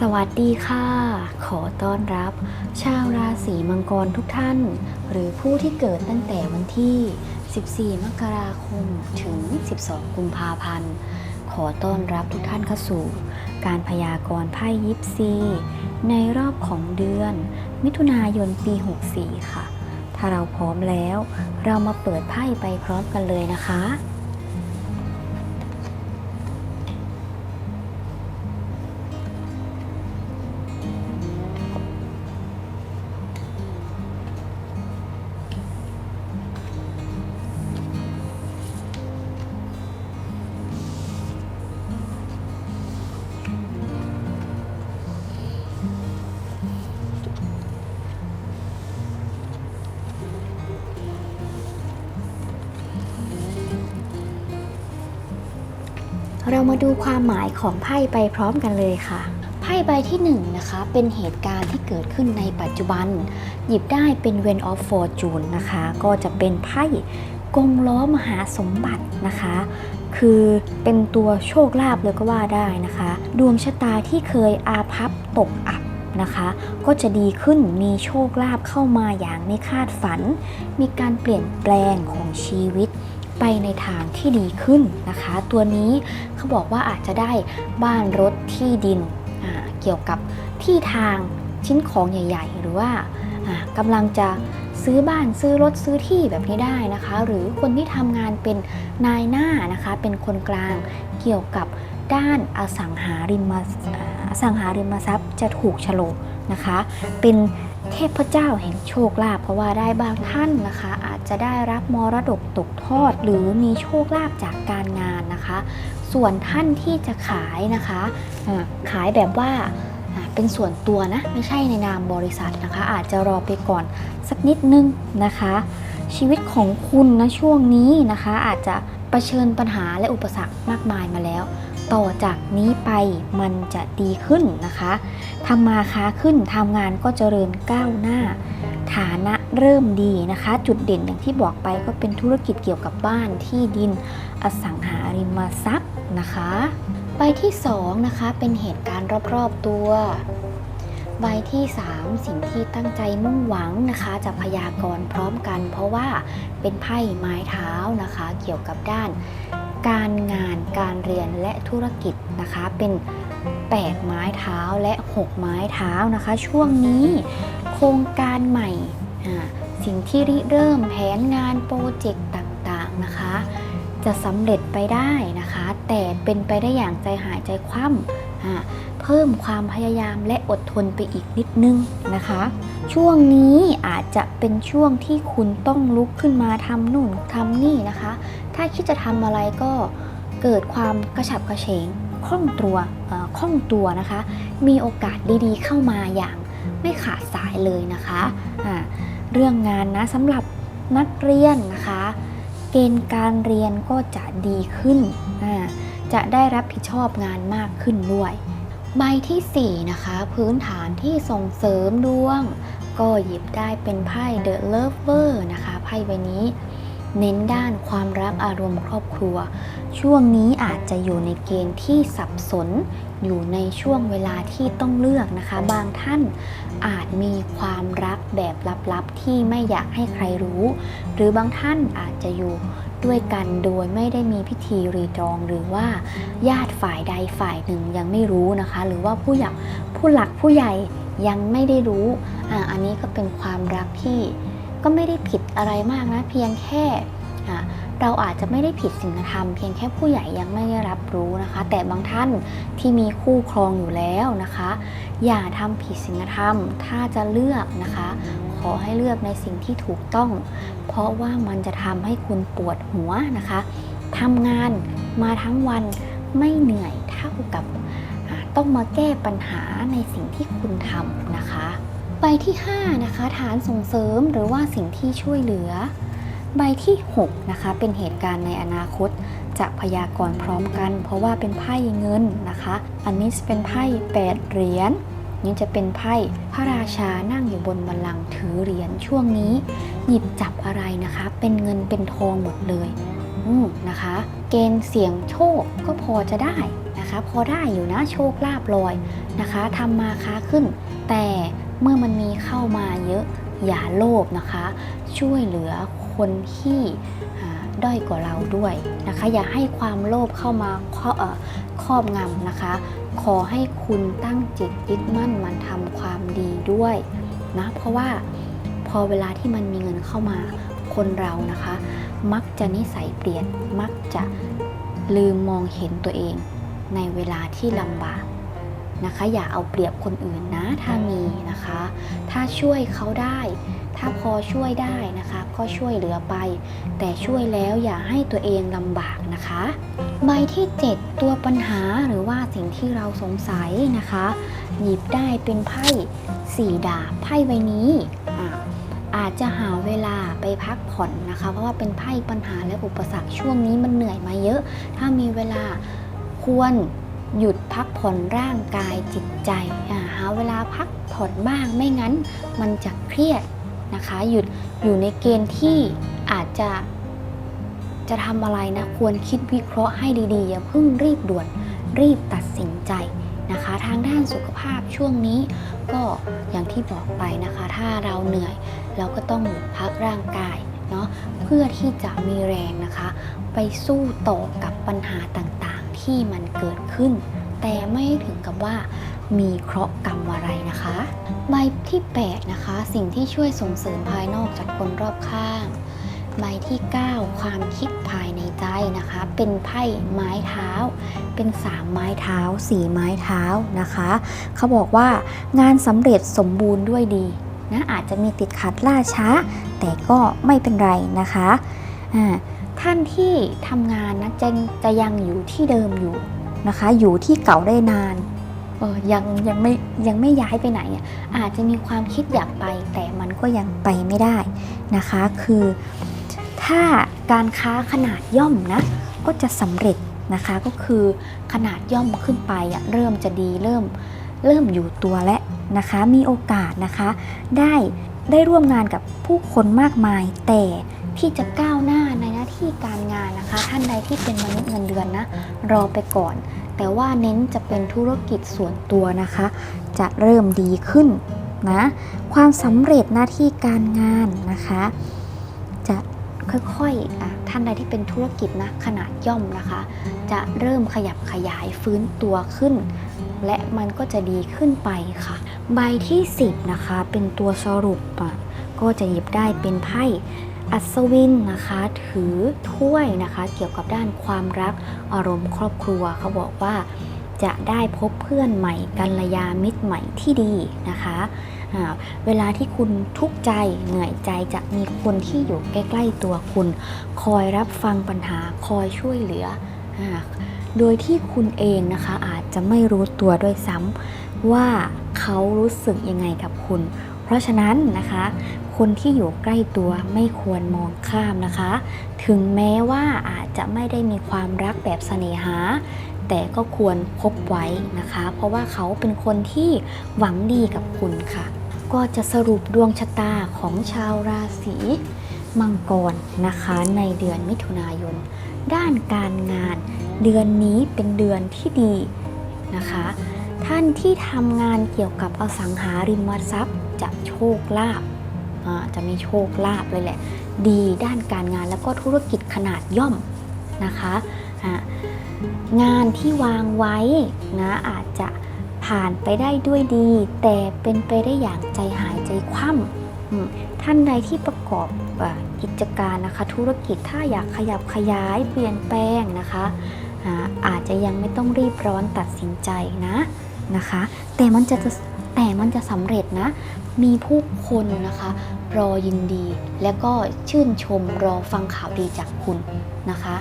สวัสดีค่ะ ขอต้อนรับ ชาวราศีมังกรทุกท่าน หรือผู้ที่เกิดตั้งแต่วันที่ 14 มกราคม ถึง 12 กุมภาพันธ์ ขอต้อนรับทุกท่านเข้าสู่ การพยากรณ์ไพ่ยิปซี ในรอบของเดือน มิถุนายนปี 64 ค่ะ ถ้าเราพร้อมแล้ว เรามาเปิดไพ่ไปพร้อมกันเลยนะคะ มาดูความหมายของไพ่ไปพร้อมกันเลยค่ะ ไพ่ใบที่1นงนะคะเป็นเหตุการณ์ที่เกิดขึ้นในปัจจุบัน หยิบได้เป็น Wen of Fortune นะคะ ก็จะเป็นไพ่กงล้อมหาสมบัตินะคะ คือเป็นตัวโชคลาภเลยก็ว่าได้นะคะ ดวงชะตาที่เคยอาภัพตกอับนะคะ ก็จะดีขึ้นมีโชคลาภเข้ามาอย่างไม่คาดฝัน มีการเปลี่ยนแปลงของชีวิต ไปในทางที่ดีขึ้นนะคะ ตัวนี้เขาบอกว่าอาจจะได้บ้านรถที่ดินเกี่ยวกับที่ทางชิ้นของใหญ่ ๆ หรือว่ากำลังจะซื้อบ้านซื้อรถซื้อที่แบบนี้ได้นะคะ หรือคนที่ทำงานเป็นนายหน้านะคะ เป็นคนกลางเกี่ยวกับด้านอสังหาริมอสังหาริมทรัพย์จะถูกฉลกนะคะ เป็นเทพเจ้าแห่งโชคลาภเพราะว่าได้บางท่านนะคะอา จะได้รับมรดกตกทอด หรือมีโชคลาภจากการงานนะคะ ส่วนท่านที่จะขายนะคะขายแบบว่าอ่าเป็นส่วนตัวนะ ไม่ใช่ในนามบริษัทนะคะ อาจจะรอไปก่อนสักนิดนึงนะคะ ชีวิตของคุณนะช่วงนี้นะคะ อาจจะะเผชิญปัญหาและอุปสรรคมากมายมาแล้ว ต่อจากนี้ไปมันจะดีขึ้นนะคะทำมาค้าขึ้นทำงานก็เจริญก้าวหน้า ฐานะเริ่มดีนะคะ จุดเด่นอย่างที่บอกไปก็เป็นธุรกิจเกี่ยวกับบ้านที่ดินอสังหาริมทรัพย์นะคะ ใบที่2นะคะเป็นเหตุการณ์รอบๆตัว ใบที่ 3 สิ่งที่ตั้งใจมุ่งหวังนะคะ จะพยากรณ์พร้อมกัน เพราะว่าเป็นไพ่ไม้เท้านะคะ เกี่ยวกับด้าน การงานการเรียนและธุรกิจนะคะเป็น8ไม้เท้าและ 6 ไม้เท้านะคะ ช่วงนี้ รงการใหม่ สิ่งที่ริเริ่มแผนงานโปรเจกต์ต่างๆนะคะ จะสำเร็จไปได้นะคะ แต่เป็นไปได้อย่างใจหายใจคว่ำเพิ่มความพยายามและอดทนไปอีกนิดนึงนะคะ ช่วงนี้อาจจะเป็นช่วงที่คุณต้องลุกขึ้นมาทำนู่นทำนี่นะคะ ถ้าคิดจะทำอะไรก็เกิดความกระฉับกระเฉงคล่องตัวคล่องตัวนะคะ มีโอกาสดีๆ เข้ามาอย่าง ไม่ขาดสายเลยนะคะอ่าเรื่องงานนะสำหรับนักเรียนนะคะ เกณฑ์การเรียนก็จะดีขึ้น จะได้รับผิดชอบงานมากขึ้นด้วย ใบทีสี่4 นะคะ พื้นฐานที่ส่งเสริมดวง ก็หยิบได้เป็นไพ่ The Lover นะคะไพ่ใบนี้ เน้นด้านความรักอารมณ์ครอบครัว ช่วงนี้อาจจะอยู่ในเกณฑ์ที่สับสน อยู่ในช่วงเวลาที่ต้องเลือกนะคะ บางท่านอาจมีความรักแบบลับๆ ที่ไม่อยากให้ใครรู้ หรือบางท่านอาจจะอยู่ด้วยกันโดยไม่ได้มีพิธีรีตรองหรือว่า ญาติฝ่ายใดฝ่ายหนึ่งยังไม่รู้นะคะ หรือว่าผู้ใหญ่ผู้หลักผู้ใหญ่ยังไม่ได้รู้อ่าอันนี้ก็เป็นความรักที่ ก็ไม่ได้ผิดอะไรมากนะ เพียงแค่เราอาจจะไม่ได้ผิดศีลธรรมเพียงแค่ผู้ใหญ่ยังไม่ได้รับรู้นะคะ แต่บางท่านที่มีคู่ครองอยู่แล้วนะคะ อย่าทำผิดศีลธรรมถ้าจะเลือกนะคะ ขอให้เลือกในสิ่งที่ถูกต้อง เพราะว่ามันจะทำให้คุณปวดหัวนะคะทำงานมาทั้งวันไม่เหนื่อยเท่ากับต้องมาแก้ปัญหาในสิ่งที่คุณทำนะคะ ใบที่ 5 นะคะ ฐานส่งเสริมหรือว่าสิ่งที่ช่วยเหลือ ใบที่ 6 นะคะ เป็นเหตุการณ์ในอนาคต จะพยากรณ์พร้อมกัน เพราะว่าเป็นไพ่เงินนะคะ อันนี้จะเป็นไพ่8เหรียญนี่จะเป็นไพ่พระราชานั่งอยู่บนบัลลังก์ถือเหรียญช่วงนี้ หยิบจับอะไรนะคะ เป็นเงินเป็นทองหมดเลยอืมนะคะ เกณฑ์เสี่ยงโชคก็พอจะได้นะคะ พอได้อยู่นะโชคลาภลอยนะคะทำมาค้าขึ้น แต่ เมื่อมันมีเข้ามาเยอะอย่าโลภนะคะ ช่วยเหลือคนที่ด้อยกว่าเราด้วยนะคะ อย่าให้ความโลภเข้ามาครอบเอ่อครอบงำนะคะ ขอให้คุณตั้งจิตยึดมั่นมันทำความดีด้วยนะเพราะว่าพอเวลาที่มันมีเงินเข้ามาคนเรานะคะ มักจะนิสัยเปลี่ยนมักจะลืมมองเห็นตัวเองในเวลาที่ลำบาก นะคะ อย่าเอาเปรียบคนอื่นนะถ้ามีนะคะ ถ้าช่วยเขาได้ ถ้าพอช่วยได้นะคะ ก็ช่วยเหลือไป แต่ช่วยแล้วอย่าให้ตัวเองลำบากนะคะ ใบที่ 7 ตัวปัญหาหรือว่าสิ่งที่เราสงสัยนะคะ หยิบได้เป็นไพ่สี่ดาบไพ่ใบนี้อะอาจจะหาเวลาไปพักผ่อนนะคะ เพราะว่าเป็นไพ่ปัญหาและอุปสรรคช่วงนี้มันเหนื่อยมาเยอะ ถ้ามีเวลาควร หยุดพักผ่อนร่างกายจิตใจหาเวลาพักผ่อนบ้างไม่งั้นมันจะเครียดนะคะ หยุดอยู่ในเกณฑ์ที่อาจจะจะทำอะไรนะควรคิดวิเคราะห์ให้ดีๆ อย่าเพิ่งรีบด่วนรีบตัดสินใจนะคะ ทางด้านสุขภาพช่วงนี้ก็อย่างที่บอกไปนะคะ ถ้าเราเหนื่อยเราก็ต้องหยุดพักร่างกายเนาะเพื่อที่จะมีแรงนะคะ ไปสู้ต่อกับปัญหาต่าง ที่มันเกิดขึ้น แต่ไม่ถึงกับว่ามีเคราะห์กรรมอะไรนะคะ ใบที่ 8 นะคะ สิ่งที่ช่วยส่งเสริมภายนอกจากคนรอบข้าง ใบที่ 9 ความคิดภายในใจนะคะ เป็นไพ่ไม้เท้า เป็น3ไม้เท้า4ไม้เท้านะคะ เขาบอกว่างานสำเร็จสมบูรณ์ด้วยดีนะอาจจะมีติดขัดล่าช้า แต่ก็ไม่เป็นไรนะคะอ่า ท่านที่ทำงานนะจะจะยังอยู่ที่เดิมอยู่นะคะ อยู่ที่เก่าได้นานเออยังยังไม่ยังไม่ย้ายไปไหนอะอาจจะมีความคิดอยากไป แต่มันก็ยังไปไม่ได้นะคะ คือถ้าการค้าขนาดย่อมนะก็จะสำเร็จนะคะก็คือขนาดย่อมขึ้นไปอะเริ่มจะดีเริ่มเริ่มอยู่ตัวแล้วนะคะ มีโอกาสนะคะ ได้ได้ร่วมงานกับผู้คนมากมาย แต่ที่จะก้าวหน้า ท่านใดที่เป็นมนุษย์เงินเดือนนะ รอไปก่อน แต่ว่าเน้นจะเป็นธุรกิจส่วนตัวนะคะ จะเริ่มดีขึ้นนะความสำเร็จหน้าที่การงานนะคะ จะค่อยๆอะท่านใดที่เป็นธุรกิจนะขนาดย่อมนะคะ จะเริ่มขยับขยายฟื้นตัวขึ้น และมันก็จะดีขึ้นไปค่ะ ใบที่ 10 นะคะ เป็นตัวสรุปอะก็จะหยิบได้เป็นไพ่ อัศวินนะคะถือถ้วยนะคะ เกี่ยวกับด้านความรักอารมณ์ครอบครัวเขาบอกว่าจะได้พบเพื่อนใหม่กัลยาณมิตรใหม่ที่ดีนะคะเวลาที่คุณทุกข์ใจเหนื่อยใจจะมีคนที่อยู่ใกล้ๆตัวคุณ คอยรับฟังปัญหาคอยช่วยเหลืออโดยที่คุณเองนะคะอาจจะไม่รู้ตัวด้วยซ้ำว่าเขารู้สึกยังไงกับคุณ เพราะฉะนั้นนะคะ คนที่อยู่ใกล้ตัวไม่ควรมองข้ามนะคะ ถึงแม้ว่าอาจจะไม่ได้มีความรักแบบเสน่หา แต่ก็ควรพบไว้นะคะ เพราะว่าเขาเป็นคนที่หวังดีกับคุณค่ะ ก็จะสรุปดวงชะตาของชาวราศีมังกรนะคะในเดือนมิถุนายน ด้านการงาน เดือนนี้เป็นเดือนที่ดีนะคะ ท่านที่ทำงานเกี่ยวกับอสังหาริมทรัพย์จะโชคลาภ จะมีโชคลาภเลยแหละ ดีด้านการงานแล้วก็ธุรกิจขนาดย่อมนะคะงานที่วางไว้นะอาจจะผ่านไปได้ด้วยดี แต่เป็นไปได้อย่างใจหายใจคว่ำท่านใดที่ประกอบอกิจการนะคะ ธุรกิจถ้าอยากขยับขยายเปลี่ยนแปลงนะคะอาอาจจะยังไม่ต้องรีบร้อนตัดสินใจนะนะคะ แต่มันจะ แต่มันจะสำเร็จนะ มีผู้คนนะคะ รอยินดี แล้วก็ชื่นชมรอฟังข่าวดีจากคุณนะคะ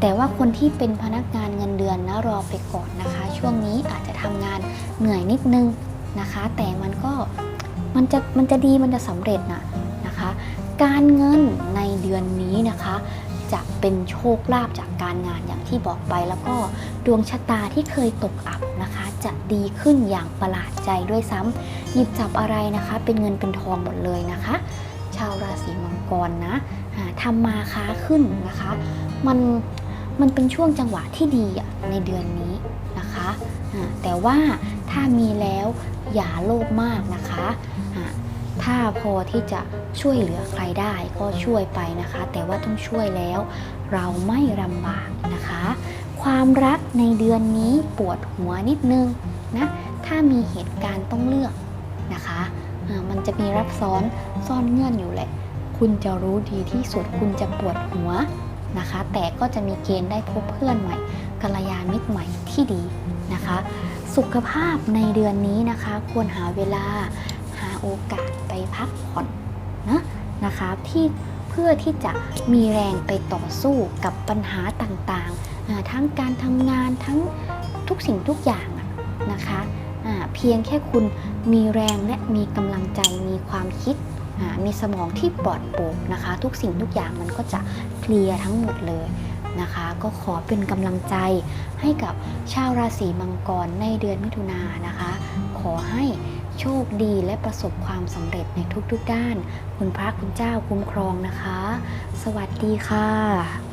แต่ว่าคนที่เป็นพนักงานเงินเดือนนะรอไปก่อนนะคะ ช่วงนี้อาจจะทำงานเหนื่อยนิดนึงนะคะ แต่มันก็มันจะมันจะดีมันจะสำเร็จนะนะคะ การเงินในเดือนนี้นะคะจะเป็นโชคลาภจากการงานอย่างที่บอกไปแล้วก็ดวงชะตาที่เคยตกอับนะคะ จะดีขึ้นอย่างประหลาดใจด้วยซ้ำหยิบจับอะไรนะคะ เป็นเงินเป็นทองหมดเลยนะคะ ชาวราศีมังกรนะอ่าทำมาค้าขึ้นนะคะ มันมันเป็นช่วงจังหวะที่ดีในเดือนนี้นะคะแต่ว่าถ้ามีแล้วอย่าโลภมากนะคะถ้าพอที่จะช่วยเหลือใครได้ก็ช่วยไปนะคะ แต่ว่าต้องช่วยแล้วเราไม่ลำบากนะคะ ความรักในเดือนนี้ปวดหัวนิดนึงนะ ถ้ามีเหตุการณ์ต้องเลือกนะคะมันจะมีรับซ้อนซ่อนเงื่อนอยู่แหละ คุณจะรู้ดีที่สุดคุณจะปวดหัวนะคะ แต่ก็จะมีเกณฑ์ได้พบเพื่อนใหม่กัลยาณมิตรใหม่ที่ดีนะคะ สุขภาพในเดือนนี้นะคะ ควรหาเวลาหาโอกาสไปพักผ่อนนะนะคะที่ พื่อที่จะมีแรงไปต่อสู้กับปัญหาต่างๆ ทั้งการทำงานทั้งทุกสิ่งทุกอย่างนะคะเพียงแค่คุณมีแรงและมีกำลังใจมีความคิด มีสมองที่ปลอดโปร่งนะคะ ทุกสิ่งทุกอย่างมันก็จะเคลียร์ทั้งหมดเลยนะคะ ก็ขอเป็นกำลังใจให้กับชาวราศีมังกรในเดือนมิถุนายนนะคะ ขอให้ โชคดีและประสบความสำเร็จในทุกๆด้าน คุณพระคุณเจ้าคุ้มครองนะคะ สวัสดีค่ะ